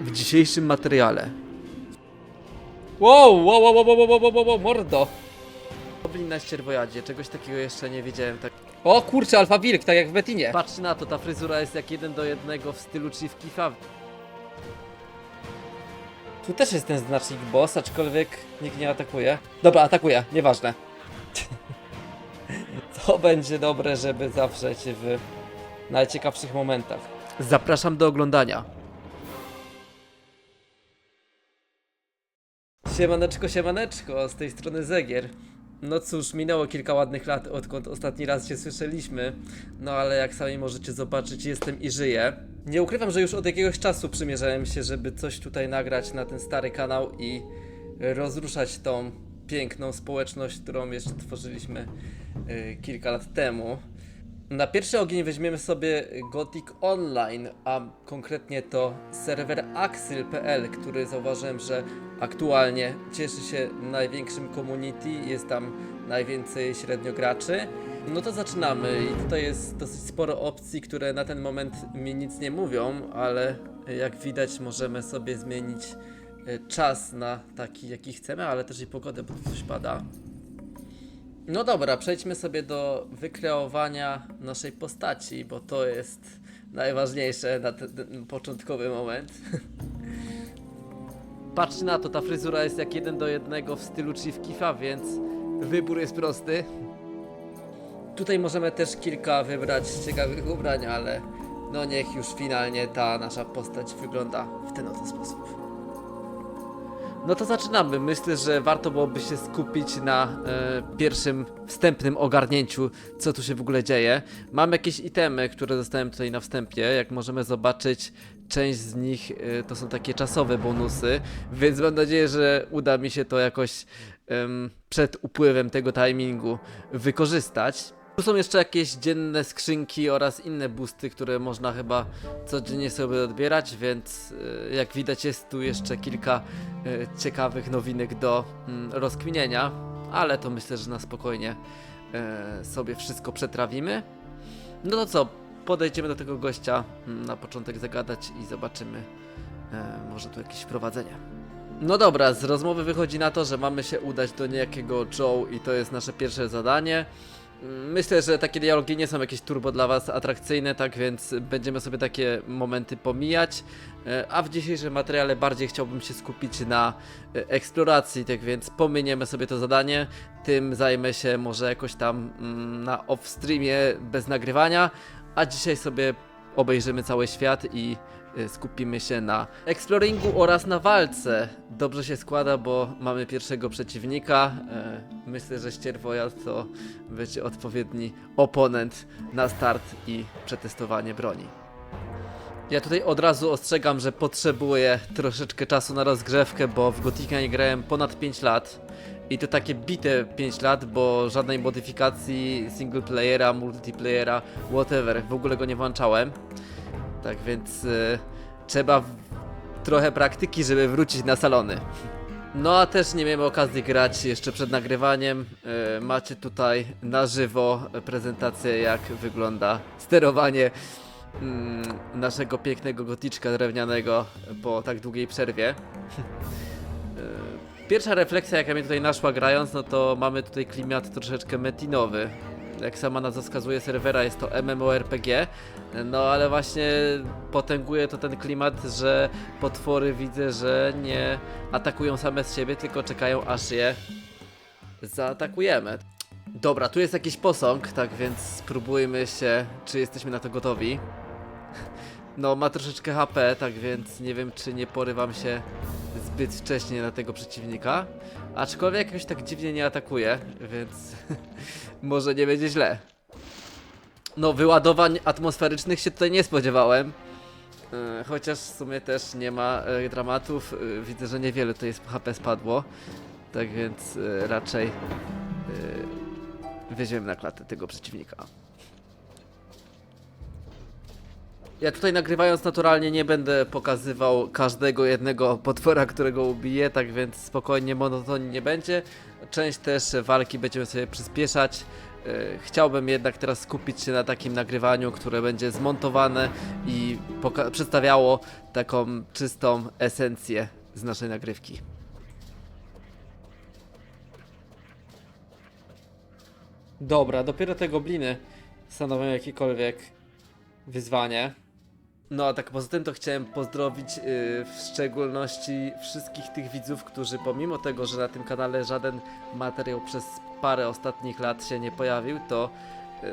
w dzisiejszym materiale. Wow, wow, wow, wow, wow, wow, wow, wow mordo! Goblin na ścierwojadzie, czegoś takiego jeszcze nie wiedziałem tak. O kurczę, alfa wilk, tak jak w Betinie. Patrzcie na to, ta fryzura jest jak jeden do jednego w stylu Chief Kifa. Tu też jest ten znacznik boss, aczkolwiek nikt nie atakuje. Dobra, atakuje, nieważne. to będzie dobre, żeby zawrzeć w najciekawszych momentach. Zapraszam do oglądania. Siemaneczko, siemaneczko, z tej strony Zegier. No cóż, minęło kilka ładnych lat, odkąd ostatni raz się słyszeliśmy. No ale jak sami możecie zobaczyć, jestem i żyję. Nie ukrywam, że już od jakiegoś czasu przymierzałem się, żeby coś tutaj nagrać na ten stary kanał i rozruszać tą piękną społeczność, którą jeszcze tworzyliśmy y, kilka lat temu. Na pierwszy ogień weźmiemy sobie Gothic Online, a konkretnie to serwer axyl.pl, który zauważyłem, że aktualnie cieszy się największym community, jest tam najwięcej średnio graczy. No to zaczynamy i tutaj jest dosyć sporo opcji, które na ten moment mi nic nie mówią, ale jak widać możemy sobie zmienić e, czas na taki jaki chcemy, ale też i pogodę, bo tu coś pada. No dobra, przejdźmy sobie do wykreowania naszej postaci, bo to jest najważniejsze na ten, ten początkowy moment. Patrzcie na to, ta fryzura jest jak jeden do jednego w stylu Chief Keefa, więc wybór jest prosty. Tutaj możemy też kilka wybrać ciekawych ubrań, ale no niech już finalnie ta nasza postać wygląda w ten oto sposób. No to zaczynamy. Myślę, że warto byłoby się skupić na e, pierwszym wstępnym ogarnięciu, co tu się w ogóle dzieje. Mam jakieś itemy, które dostałem tutaj na wstępie. Jak możemy zobaczyć, część z nich e, to są takie czasowe bonusy, więc mam nadzieję, że uda mi się to jakoś przed upływem tego timingu wykorzystać. Tu są jeszcze jakieś dzienne skrzynki oraz inne boosty, które można chyba codziennie sobie odbierać, więc e, jak widać jest tu jeszcze kilka e, ciekawych nowinek do mm, rozkminienia, ale to myślę, że na spokojnie e, sobie wszystko przetrawimy. No to co, podejdziemy do tego gościa mm, na początek zagadać i zobaczymy może tu jakieś wprowadzenie. No dobra, z rozmowy wychodzi na to, że mamy się udać do niejakiego Joe i to jest nasze pierwsze zadanie. Myślę, że takie dialogi nie są jakieś turbo dla Was atrakcyjne, tak więc będziemy sobie takie momenty pomijać. E, A w dzisiejszym materiale bardziej chciałbym się skupić na e, eksploracji, tak więc pominiemy sobie to zadanie. Tym zajmę się może jakoś tam mm, na off-streamie bez nagrywania. A dzisiaj sobie obejrzymy cały świat i skupimy się na exploringu oraz na walce. Dobrze się składa, bo mamy pierwszego przeciwnika. E, Myślę, że ścierwojad to będzie odpowiedni oponent na start i przetestowanie broni. Ja tutaj od razu ostrzegam, że potrzebuję troszeczkę czasu na rozgrzewkę, bo w Gotika nie grałem ponad 5 lat. I to takie bite 5 lat, bo żadnej modyfikacji single playera, multiplayera, whatever, w ogóle go nie włączałem. Tak więc y, trzeba trochę praktyki, żeby wrócić na salony. No a też nie miałem okazji grać jeszcze przed nagrywaniem. Y, macie tutaj na żywo prezentację jak wygląda sterowanie mm, naszego pięknego goticzka drewnianego po tak długiej przerwie. Y, Pierwsza refleksja jaka mnie tutaj naszła grając, no to mamy tutaj klimat troszeczkę metinowy. Jak sama nazwa wskazuje serwera jest to MMORPG, no ale właśnie potęguje to ten klimat, że potwory widzę, że nie atakują same z siebie, tylko czekają aż je zaatakujemy. Dobra, tu jest jakiś posąg, tak więc spróbujmy się, czy jesteśmy na to gotowi. No, ma troszeczkę HP, tak więc nie wiem, czy nie porywam się zbyt wcześnie na tego przeciwnika. Aczkolwiek jakoś tak dziwnie nie atakuje, więc może nie będzie źle. No, wyładowań atmosferycznych się tutaj nie spodziewałem. E, Chociaż w sumie też nie ma e, dramatów. E, Widzę, że niewiele tutaj HP spadło. Tak więc raczej weźmiemy na klatę tego przeciwnika. Ja tutaj nagrywając naturalnie nie będę pokazywał każdego jednego potwora, którego ubiję, tak więc spokojnie monotonii nie będzie. Część też walki będziemy sobie przyspieszać, chciałbym jednak teraz skupić się na takim nagrywaniu, które będzie zmontowane i przedstawiało taką czystą esencję z naszej nagrywki. Dobra, dopiero te gobliny stanowią jakiekolwiek wyzwanie. No a tak poza tym to chciałem pozdrowić yy, w szczególności wszystkich tych widzów, którzy pomimo tego, że na tym kanale żaden materiał przez parę ostatnich lat się nie pojawił, to yy,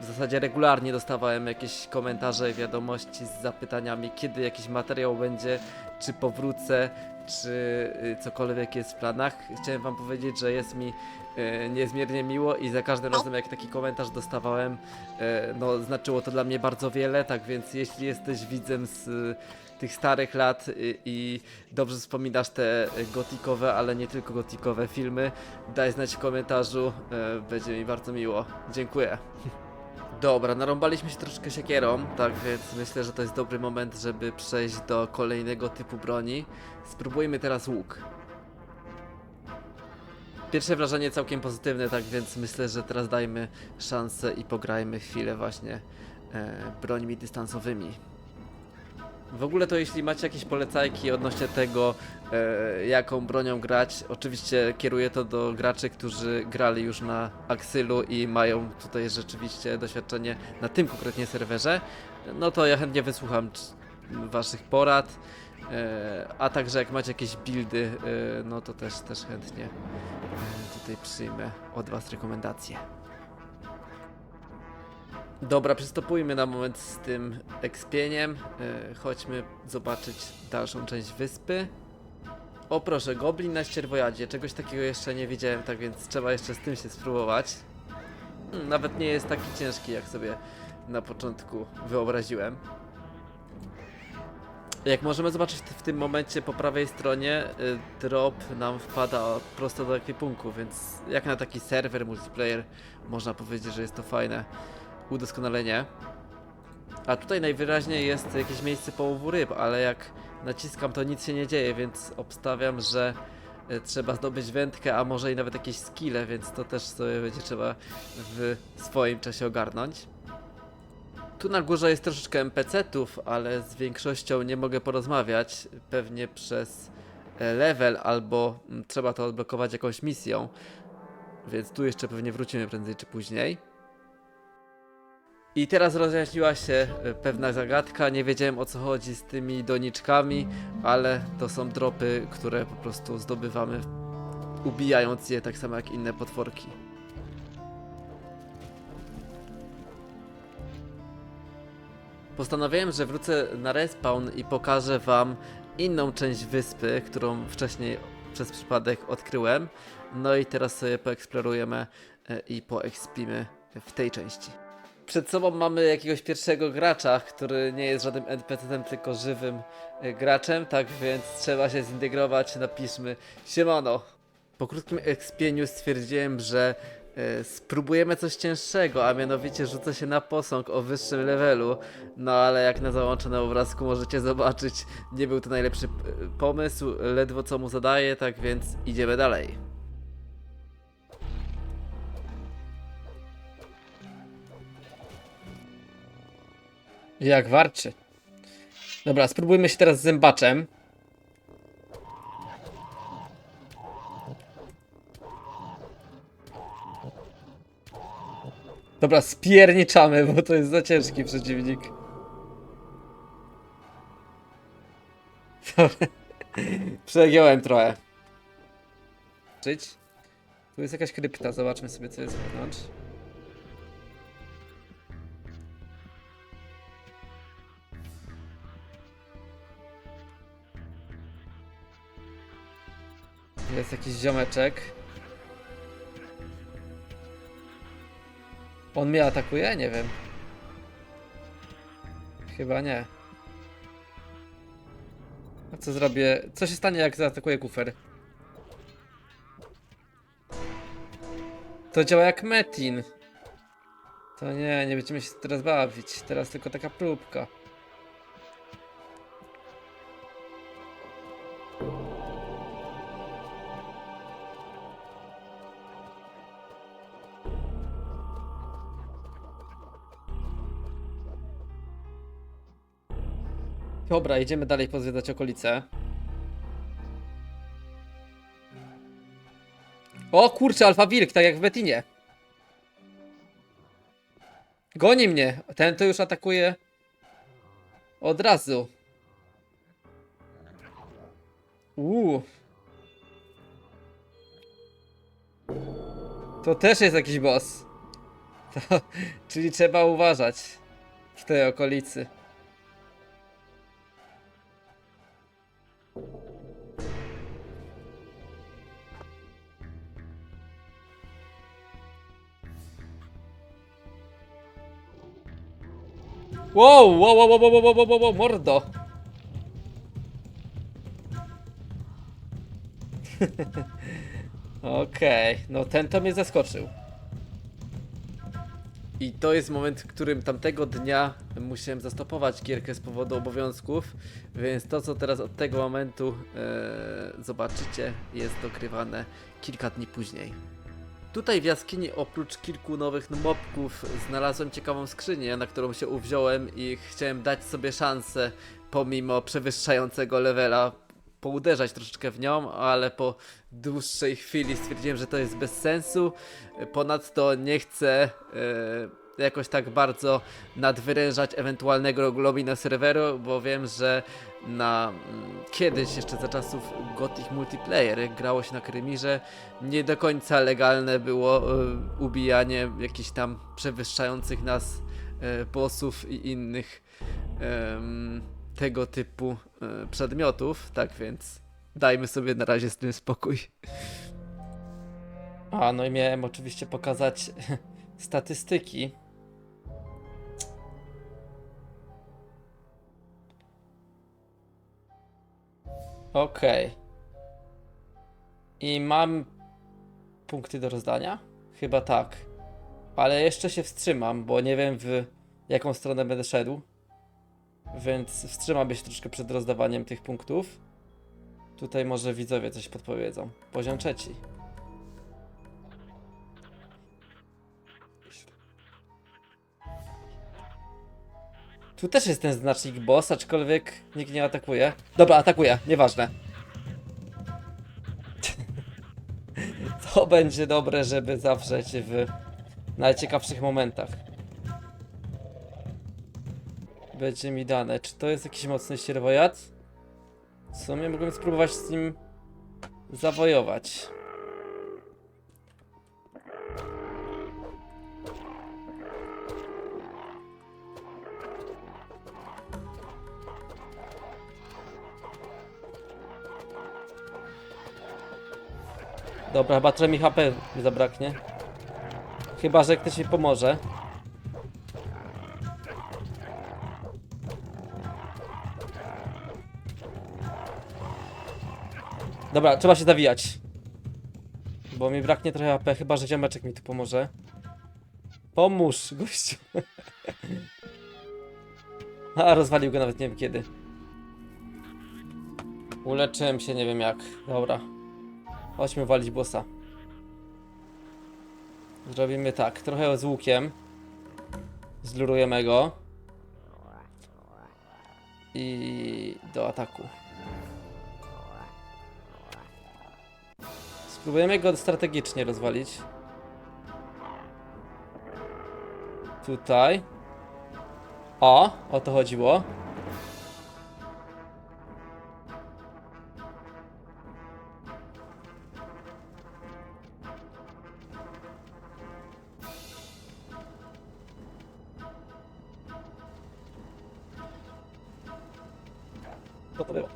w zasadzie regularnie dostawałem jakieś komentarze, wiadomości z zapytaniami, kiedy jakiś materiał będzie, czy powrócę, czy yy, cokolwiek jest w planach. Chciałem wam powiedzieć, że jest mi yy, niezmiernie miło i za każdym razem jak taki komentarz dostawałem, E, no znaczyło to dla mnie bardzo wiele, tak więc jeśli jesteś widzem z y, tych starych lat y, i dobrze wspominasz te gotikowe, ale nie tylko gotikowe filmy, daj znać w komentarzu, e, będzie mi bardzo miło. Dziękuję. Dobra, narąbaliśmy się troszkę siekierą, tak więc myślę, że to jest dobry moment, żeby przejść do kolejnego typu broni. Spróbujmy teraz łuk. Pierwsze wrażenie całkiem pozytywne, tak więc myślę, że teraz dajmy szansę i pograjmy chwilę właśnie e, brońmi dystansowymi. W ogóle to jeśli macie jakieś polecajki odnośnie tego, e, jaką bronią grać, oczywiście kieruję to do graczy, którzy grali już na Axylu i mają tutaj rzeczywiście doświadczenie na tym konkretnie serwerze, no to ja chętnie wysłucham waszych porad, e, a także jak macie jakieś buildy, e, no to też, też chętnie e, tutaj przyjmę od was rekomendacje. Dobra, przystopujmy na moment z tym ekspieniem. E, chodźmy zobaczyć dalszą część wyspy. O proszę, goblin na ścierwojadzie. Czegoś takiego jeszcze nie widziałem, tak więc trzeba jeszcze z tym się spróbować. Hmm, nawet nie jest taki ciężki, jak sobie na początku wyobraziłem. Jak możemy zobaczyć w tym momencie po prawej stronie, y, drop nam wpada prosto do ekwipunku, więc jak na taki serwer multiplayer można powiedzieć, że jest to fajne udoskonalenie. A tutaj najwyraźniej jest jakieś miejsce połowu ryb, ale jak naciskam to nic się nie dzieje, więc obstawiam, że y, trzeba zdobyć wędkę, a może i nawet jakieś skille, więc to też sobie będzie trzeba w swoim czasie ogarnąć. Tu na górze jest troszeczkę NPC-ów, ale z większością nie mogę porozmawiać. Pewnie przez e, level albo mm, trzeba to odblokować jakąś misją. Więc tu jeszcze pewnie wrócimy prędzej czy później. I teraz rozjaśniła się e, pewna zagadka. Nie wiedziałem o co chodzi z tymi doniczkami, ale to są dropy, które po prostu zdobywamy ubijając je tak samo jak inne potworki. Postanowiłem, że wrócę na respawn i pokażę wam inną część wyspy, którą wcześniej przez przypadek odkryłem. No i teraz sobie poeksplorujemy e, i poekspimy w tej części. Przed sobą mamy jakiegoś pierwszego gracza, który nie jest żadnym NPC-tem, tylko żywym e, graczem, tak więc trzeba się zintegrować, napiszmy siemano. Po krótkim ekspieniu stwierdziłem, że e, spróbujemy coś cięższego, a mianowicie rzucę się na posąg o wyższym levelu. No ale jak na załączonym obrazku możecie zobaczyć, nie był to najlepszy p- pomysł, ledwo co mu zadaje, tak więc idziemy dalej. Jak warczy. Dobra, spróbujmy się teraz z zębaczem. Dobra, spierniczamy, bo to jest za ciężki przeciwnik. Przegiąłem trochę. Tu jest jakaś krypta, zobaczmy sobie co jest wewnątrz. Jest jakiś ziomeczek. On mnie atakuje? Nie wiem. Chyba nie. A co zrobię? Co się stanie jak zaatakuje kufer? To działa jak Metin. To nie, nie będziemy się teraz bawić. Teraz tylko taka próbka. Dobra, idziemy dalej pozwiedzać okolice. O kurczę, Alfa Wilk, tak jak w Betinie. Goni mnie. Ten to już atakuje od razu. Uuu. To też jest jakiś boss. To, czyli trzeba uważać w tej okolicy. Wow, wow, wow, wow, wow, wow, wow, wow, mordo. Okej, no ten to mnie zaskoczył. I to jest moment, w którym tamtego dnia musiałem zastopować gierkę z powodu obowiązków, więc to co teraz od tego momentu e, zobaczycie jest dogrywane kilka dni później. Tutaj w jaskini oprócz kilku nowych mobków znalazłem ciekawą skrzynię, na którą się uwziąłem i chciałem dać sobie szansę pomimo przewyższającego levela pouderzać troszeczkę w nią, ale po dłuższej chwili stwierdziłem, że to jest bez sensu. Ponadto nie chcę e, jakoś tak bardzo nadwyrężać ewentualnego globina serweru, bo wiem, że na mm, kiedyś jeszcze za czasów Gothic Multiplayer, jak grało się na Krymirze, nie do końca legalne było e, ubijanie jakichś tam przewyższających nas e, bossów i innych em, tego typu e, przedmiotów, tak więc dajmy sobie na razie z tym spokój. A, no i miałem oczywiście pokazać statystyki. Okej. I mam punkty do rozdania? Chyba tak. Ale jeszcze się wstrzymam, bo nie wiem w jaką stronę będę szedł. Więc wstrzymam się troszkę przed rozdawaniem tych punktów. Tutaj może widzowie coś podpowiedzą. Poziom trzeci. Tu też jest ten znacznik boss, aczkolwiek nikt nie atakuje. Dobra, atakuje, nieważne. To będzie dobre, żeby zawrzeć w najciekawszych momentach. Będzie mi dane. Czy to jest jakiś mocny sierwojad? W sumie mogłem spróbować z nim zawojować. Dobra, chyba trochę mi HP mi zabraknie. Chyba, że ktoś mi pomoże. Dobra, trzeba się zawijać. Bo mi braknie trochę HP, chyba że ziomeczek mi tu pomoże. Pomóż, gościu. A, rozwalił go nawet nie wiem kiedy. Uleczyłem się, nie wiem jak. Dobra. Chodźmy walić bossa. Zrobimy tak, trochę z łukiem. Zlurujemy go. I do ataku. Spróbujemy go strategicznie rozwalić. Tutaj. O, o to chodziło. Co to było?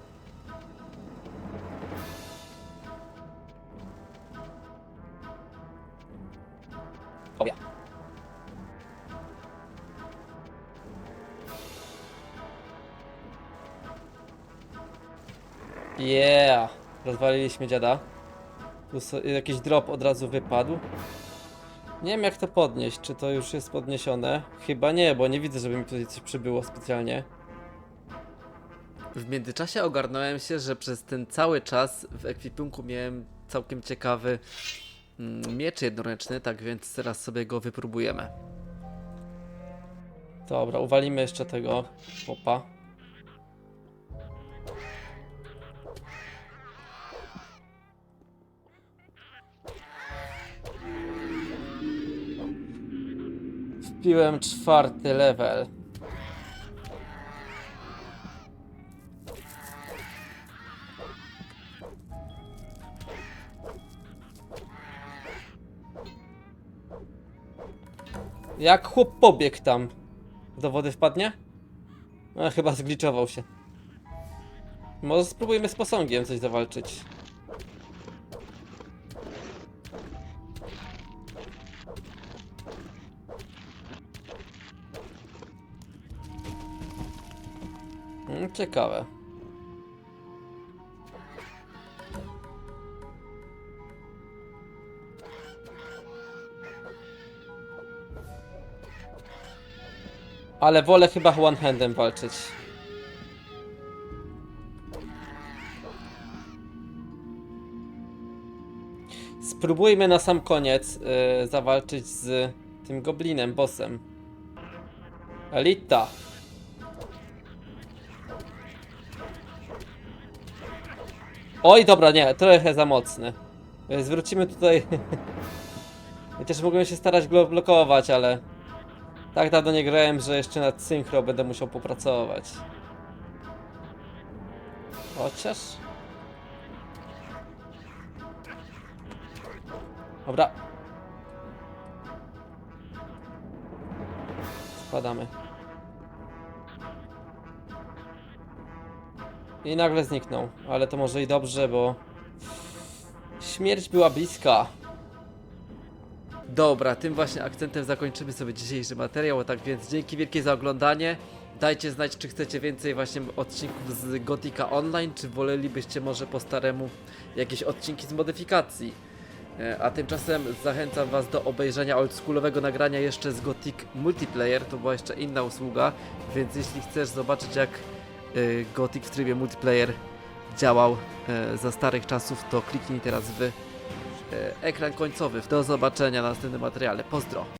O ja. Yeah! Rozwaliliśmy dziada. Tu jakiś drop od razu wypadł. Nie wiem jak to podnieść, czy to już jest podniesione? Chyba nie, bo nie widzę, żeby mi tutaj coś przybyło specjalnie. W międzyczasie ogarnąłem się, że przez ten cały czas w ekwipunku miałem całkiem ciekawy mm, miecz jednoręczny, tak więc teraz sobie go wypróbujemy. Dobra, uwalimy jeszcze tego chłopa. Wpiłem czwarty level. Jak chłop pobiegł tam? Do wody wpadnie? A, chyba zgliczował się. Może spróbujmy z posągiem coś zawalczyć. Mm, Ciekawe. Ale wolę chyba one-handem walczyć. Spróbujmy na sam koniec y, zawalczyć z tym goblinem, bossem. Elita. Oj, dobra, nie, trochę za mocny. Zwrócimy tutaj... Chociaż mogłem się starać blokować, ale... Tak dawno nie grałem, że jeszcze nad synchro będę musiał popracować. Chociaż... Dobra. Spadamy. I nagle zniknął, ale to może i dobrze, bo śmierć była bliska. Dobra, tym właśnie akcentem zakończymy sobie dzisiejszy materiał, tak więc dzięki wielkie za oglądanie. Dajcie znać, czy chcecie więcej właśnie odcinków z Gotika Online, czy wolelibyście może po staremu jakieś odcinki z modyfikacji. E, A tymczasem zachęcam Was do obejrzenia oldschoolowego nagrania jeszcze z Gothic Multiplayer, to była jeszcze inna usługa, więc jeśli chcesz zobaczyć jak e, Gothic w trybie multiplayer działał e, za starych czasów, to kliknij teraz w ekran końcowy. Do zobaczenia na następnym materiale. Pozdro!